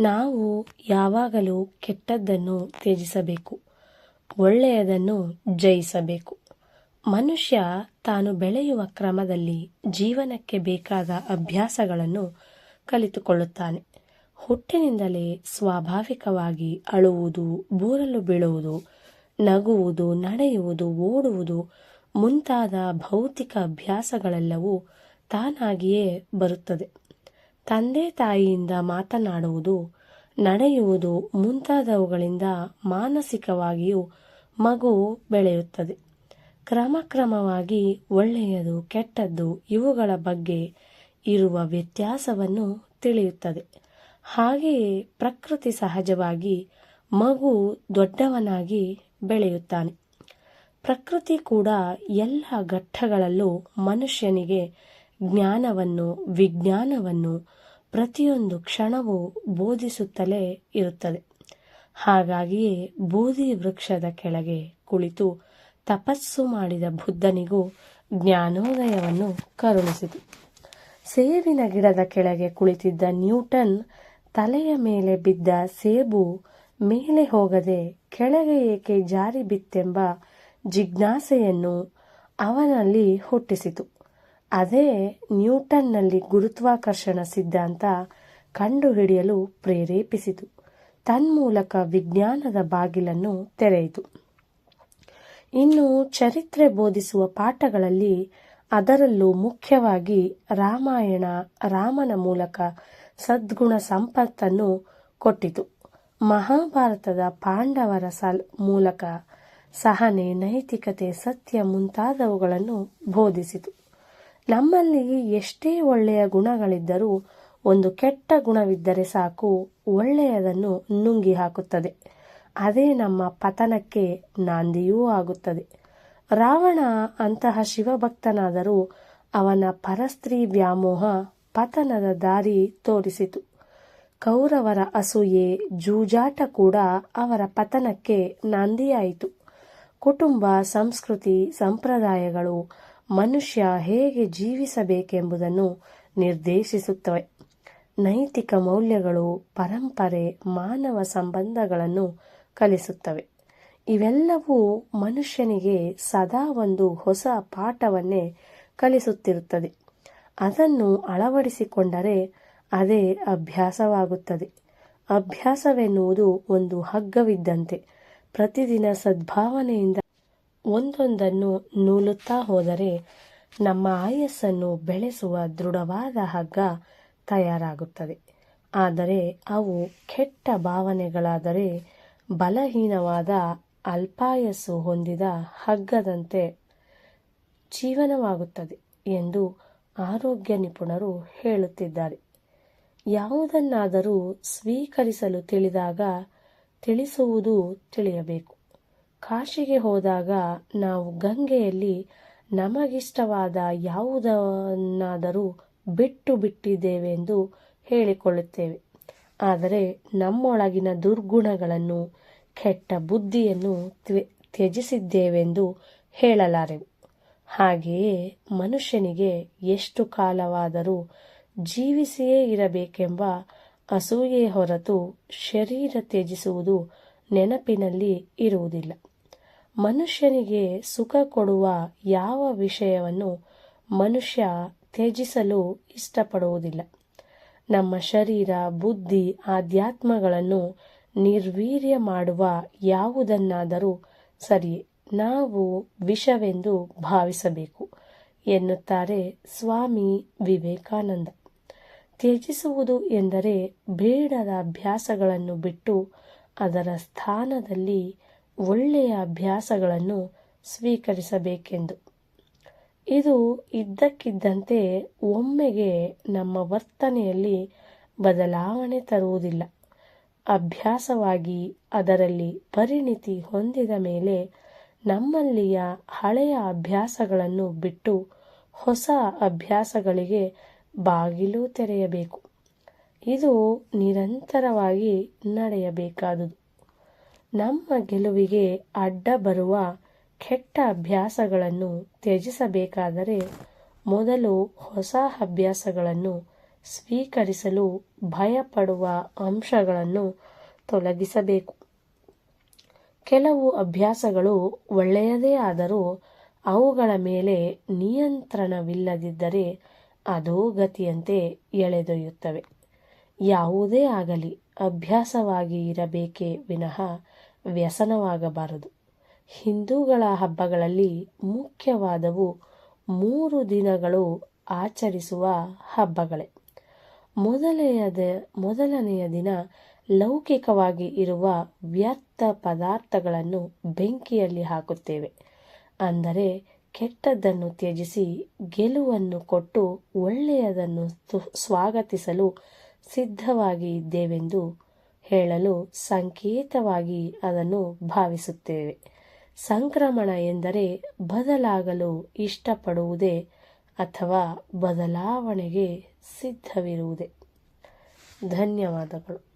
ನಾವು ಯಾವಾಗಲೂ ಕೆಟ್ಟದ್ದನ್ನು ತ್ಯಜಿಸಬೇಕು, ಒಳ್ಳೆಯದನ್ನು ಜಯಿಸಬೇಕು. ಮನುಷ್ಯ ತಾನು ಬೆಳೆಯುವ ಕ್ರಮದಲ್ಲಿ ಜೀವನಕ್ಕೆ ಬೇಕಾದ ಅಭ್ಯಾಸಗಳನ್ನು ಕಲಿತುಕೊಳ್ಳುತ್ತಾನೆ. ಹುಟ್ಟಿನಿಂದಲೇ ಸ್ವಾಭಾವಿಕವಾಗಿ ಅಳುವುದು, ಬೂರಲು ಬೀಳುವುದು, ನಗುವುದು, ನಡೆಯುವುದು, ಓಡುವುದು ಮುಂತಾದ ಭೌತಿಕ ಅಭ್ಯಾಸಗಳೆಲ್ಲವೂ ತಾನಾಗಿಯೇ ಬರುತ್ತದೆ. ತಂದೆ ತಾಯಿಯಿಂದ ಮಾತನಾಡುವುದು, ನಡೆಯುವುದು ಮುಂತಾದವುಗಳಿಂದ ಮಾನಸಿಕವಾಗಿಯೂ ಮಗು ಬೆಳೆಯುತ್ತದೆ. ಕ್ರಮಕ್ರಮವಾಗಿ ಒಳ್ಳೆಯದು, ಕೆಟ್ಟದ್ದು ಇವುಗಳ ಬಗ್ಗೆ ಇರುವ ವ್ಯತ್ಯಾಸವನ್ನು ತಿಳಿಯುತ್ತದೆ. ಹಾಗೆಯೇ ಪ್ರಕೃತಿ ಸಹಜವಾಗಿ ಮಗು ದೊಡ್ಡವನಾಗಿ ಬೆಳೆಯುತ್ತಾನೆ. ಪ್ರಕೃತಿ ಕೂಡ ಎಲ್ಲ ಘಟ್ಟಗಳಲ್ಲೂ ಮನುಷ್ಯನಿಗೆ ಜ್ಞಾನವನ್ನು, ವಿಜ್ಞಾನವನ್ನು ಪ್ರತಿಯೊಂದು ಕ್ಷಣವೂ ಬೋಧಿಸುತ್ತಲೇ ಇರುತ್ತದೆ. ಹಾಗಾಗಿಯೇ ಬೋಧಿ ವೃಕ್ಷದ ಕೆಳಗೆ ಕುಳಿತು ತಪಸ್ಸು ಮಾಡಿದ ಬುದ್ಧನಿಗೂ ಜ್ಞಾನೋದಯವನ್ನು ಕರುಣಿಸಿತು. ಸೇಬಿನ ಗಿಡದ ಕೆಳಗೆ ಕುಳಿತಿದ್ದ ನ್ಯೂಟನ್ ತಲೆಯ ಮೇಲೆ ಬಿದ್ದ ಸೇಬು ಮೇಲೆ ಹೋಗದೆ ಕೆಳಗೆ ಏಕೆ ಜಾರಿ ಬಿತ್ತೆಂಬ ಜಿಜ್ಞಾಸೆಯನ್ನು ಅವನಲ್ಲಿ ಹುಟ್ಟಿಸಿತು. ಅದೇ ನ್ಯೂಟನ್ನಲ್ಲಿ ಗುರುತ್ವಾಕರ್ಷಣ ಸಿದ್ಧಾಂತ ಕಂಡುಹಿಡಿಯಲು ಪ್ರೇರೇಪಿಸಿತು. ತನ್ಮೂಲಕ ವಿಜ್ಞಾನದ ಬಾಗಿಲನ್ನು ತೆರೆಯಿತು. ಇನ್ನು ಚರಿತ್ರೆ ಬೋಧಿಸುವ ಪಾಠಗಳಲ್ಲಿ ಅದರಲ್ಲೂ ಮುಖ್ಯವಾಗಿ ರಾಮಾಯಣ ರಾಮನ ಮೂಲಕ ಸದ್ಗುಣ ಸಂಪತ್ತನ್ನು ಕೊಟ್ಟಿತು. ಮಹಾಭಾರತದ ಪಾಂಡವರ ಸಲ್ ಮೂಲಕ ಸಹನೆ, ನೈತಿಕತೆ, ಸತ್ಯ ಮುಂತಾದವುಗಳನ್ನು ಬೋಧಿಸಿತು. ನಮ್ಮಲ್ಲಿ ಎಷ್ಟೇ ಒಳ್ಳೆಯ ಗುಣಗಳಿದ್ದರೂ ಒಂದು ಕೆಟ್ಟ ಗುಣವಿದ್ದರೆ ಸಾಕು, ಒಳ್ಳೆಯದನ್ನು ನುಂಗಿ ಹಾಕುತ್ತದೆ. ಅದೇ ನಮ್ಮ ಪತನಕ್ಕೆ ನಾಂದಿಯೂ ಆಗುತ್ತದೆ. ರಾವಣ, ಅಂತಹ ಶಿವಭಕ್ತನಾದರೂ ಅವನ ಪರಸ್ತ್ರೀ ವ್ಯಾಮೋಹ ಪತನದ ದಾರಿ ತೋರಿಸಿತು. ಕೌರವರ ಅಸೂಯೆ, ಜೂಜಾಟ ಕೂಡ ಅವರ ಪತನಕ್ಕೆ ನಾಂದಿಯಾಯಿತು. ಕುಟುಂಬ, ಸಂಸ್ಕೃತಿ, ಸಂಪ್ರದಾಯಗಳು ಮನುಷ್ಯ ಹೇಗೆ ಜೀವಿಸಬೇಕೆಂಬುದನ್ನು ನಿರ್ದೇಶಿಸುತ್ತವೆ. ನೈತಿಕ ಮೌಲ್ಯಗಳು, ಪರಂಪರೆ, ಮಾನವ ಸಂಬಂಧಗಳನ್ನು ಕಲಿಸುತ್ತವೆ. ಇವೆಲ್ಲವೂ ಮನುಷ್ಯನಿಗೆ ಸದಾ ಒಂದು ಹೊಸ ಪಾಠವನ್ನೇ ಕಲಿಸುತ್ತಿರುತ್ತದೆ. ಅದನ್ನು ಅಳವಡಿಸಿಕೊಂಡರೆ ಅದೇ ಅಭ್ಯಾಸವಾಗುತ್ತದೆ. ಅಭ್ಯಾಸವೆನ್ನುವುದು ಒಂದು ಹಗ್ಗವಿದ್ದಂತೆ. ಪ್ರತಿದಿನ ಸದ್ಭಾವನೆಯಿಂದ ಒಂದೊಂದನ್ನು ನೂಲುತ್ತಾ ಹೋದರೆ ನಮ್ಮ ಆಯಸ್ಸನ್ನು ಬೆಳೆಸುವ ದೃಢವಾದ ಹಗ್ಗ ತಯಾರಾಗುತ್ತದೆ. ಆದರೆ ಅವು ಕೆಟ್ಟ ಭಾವನೆಗಳಾದರೆ ಬಲಹೀನವಾದ ಅಲ್ಪಾಯಸ್ಸು ಹೊಂದಿದ ಹಗ್ಗದಂತೆ ಜೀವನವಾಗುತ್ತದೆ ಎಂದು ಆರೋಗ್ಯ ನಿಪುಣರು ಹೇಳುತ್ತಿದ್ದಾರೆ. ಯಾವುದನ್ನಾದರೂ ಸ್ವೀಕರಿಸಲು ತಿಳಿದಾಗ ತಿಳಿಸುವುದು ತಿಳಿಯಬೇಕು. ಕಾಶಿಗೆ ಹೋದಾಗ ನಾವು ಗಂಗೆಯಲ್ಲಿ ನಮಗಿಷ್ಟವಾದ ಯಾವುದನ್ನಾದರೂ ಬಿಟ್ಟು ಬಿಟ್ಟಿದ್ದೇವೆಂದು ಹೇಳಿಕೊಳ್ಳುತ್ತೇವೆ. ಆದರೆ ನಮ್ಮೊಳಗಿನ ದುರ್ಗುಣಗಳನ್ನು, ಕೆಟ್ಟ ಬುದ್ಧಿಯನ್ನು ತ್ಯಜಿಸಿದ್ದೇವೆಂದು ಹೇಳಲಾರೆವು. ಹಾಗೆಯೇ ಮನುಷ್ಯನಿಗೆ ಎಷ್ಟು ಕಾಲವಾದರೂ ಜೀವಿಸಿಯೇ ಇರಬೇಕೆಂಬ ಅಸೂಯೆ ಹೊರತು ಶರೀರ ತ್ಯಜಿಸುವುದು ನೆನಪಿನಲ್ಲಿ ಇರುವುದಿಲ್ಲ. ಮನುಷ್ಯನಿಗೆ ಸುಖ ಕೊಡುವ ಯಾವ ವಿಷಯವನ್ನು ಮನುಷ್ಯ ತ್ಯಜಿಸಲು ಇಷ್ಟಪಡುವುದಿಲ್ಲ. ನಮ್ಮ ಶರೀರ, ಬುದ್ಧಿ, ಆಧ್ಯಾತ್ಮಗಳನ್ನು ನಿರ್ವೀರ್ಯ ಮಾಡುವ ಯಾವುದನ್ನಾದರೂ ಸರಿ, ನಾವು ವಿಷವೆಂದು ಭಾವಿಸಬೇಕು, ಎನ್ನುತ್ತಾರೆ ಸ್ವಾಮಿ ವಿವೇಕಾನಂದ. ತ್ಯಜಿಸುವುದು ಎಂದರೆ ಬೇಡದ ಅಭ್ಯಾಸಗಳನ್ನು ಬಿಟ್ಟು ಅದರ ಸ್ಥಾನದಲ್ಲಿ ಒಳ್ಳೆಯ ಅಭ್ಯಾಸಗಳನ್ನು ಸ್ವೀಕರಿಸಬೇಕೆಂದು. ಇದು ಇದ್ದಕ್ಕಿದ್ದಂತೆ ಒಮ್ಮೆಗೆ ನಮ್ಮ ವರ್ತನೆಯಲ್ಲಿ ಬದಲಾವಣೆ ತರುವುದಿಲ್ಲ. ಅಭ್ಯಾಸವಾಗಿ ಅದರಲ್ಲಿ ಪರಿಣಿತಿ ಹೊಂದಿದ ಮೇಲೆ ನಮ್ಮಲ್ಲಿಯ ಹಳೆಯ ಅಭ್ಯಾಸಗಳನ್ನು ಬಿಟ್ಟು ಹೊಸ ಅಭ್ಯಾಸಗಳಿಗೆ ಬಾಗಿಲು ತೆರೆಯಬೇಕು. ಇದು ನಿರಂತರವಾಗಿ ನಡೆಯಬೇಕಾದುದು. ನಮ್ಮ ಗೆಲುವಿಗೆ ಅಡ್ಡ ಬರುವ ಕೆಟ್ಟ ಅಭ್ಯಾಸಗಳನ್ನು ತ್ಯಜಿಸಬೇಕಾದರೆ ಮೊದಲು ಹೊಸ ಅಭ್ಯಾಸಗಳನ್ನು ಸ್ವೀಕರಿಸಲು ಭಯಪಡುವ ಅಂಶಗಳನ್ನು ತೊಲಗಿಸಬೇಕು. ಕೆಲವು ಅಭ್ಯಾಸಗಳು ಒಳ್ಳೆಯದೇ ಆದರೂ ಅವುಗಳ ಮೇಲೆ ನಿಯಂತ್ರಣವಿಲ್ಲದಿದ್ದರೆ ಅಧೋಗತಿಯಂತೆ ಎಳೆದೊಯ್ಯುತ್ತವೆ. ಯಾವುದೇ ಆಗಲಿ. ಅಭ್ಯಾಸವಾಗಿ ಇರಬೇಕೇ ವಿನಃ ವ್ಯಸನವಾಗಬಾರದು. ಹಿಂದೂಗಳ ಹಬ್ಬಗಳಲ್ಲಿ ಮುಖ್ಯವಾದವು ಮೂರು ದಿನಗಳು ಆಚರಿಸುವ ಹಬ್ಬಗಳೇ. ಮೊದಲನೆಯದ ಮೊದಲನೆಯ ದಿನ ಲೌಕಿಕವಾಗಿ ಇರುವ ವ್ಯರ್ಥ ಪದಾರ್ಥಗಳನ್ನು ಬೆಂಕಿಯಲ್ಲಿ ಹಾಕುತ್ತೇವೆ. ಅಂದರೆ ಕೆಟ್ಟದ್ದನ್ನು ತ್ಯಜಿಸಿ ಗೆಲುವನ್ನು ಕೊಟ್ಟು ಒಳ್ಳೆಯದನ್ನು ಸ್ವಾಗತಿಸಲು ಸಿದ್ಧವಾಗಿ ಇದ್ದೇವೆಂದು ಹೇಳಲು ಸಂಕೇತವಾಗಿ ಅದನ್ನು ಭಾವಿಸುತ್ತೇವೆ. ಸಂಕ್ರಮಣ ಎಂದರೆ ಬದಲಾಗಲು ಇಷ್ಟಪಡುವುದೇ ಅಥವಾ ಬದಲಾವಣೆಗೆ ಸಿದ್ಧವಿರುವುದೇ. ಧನ್ಯವಾದಗಳು.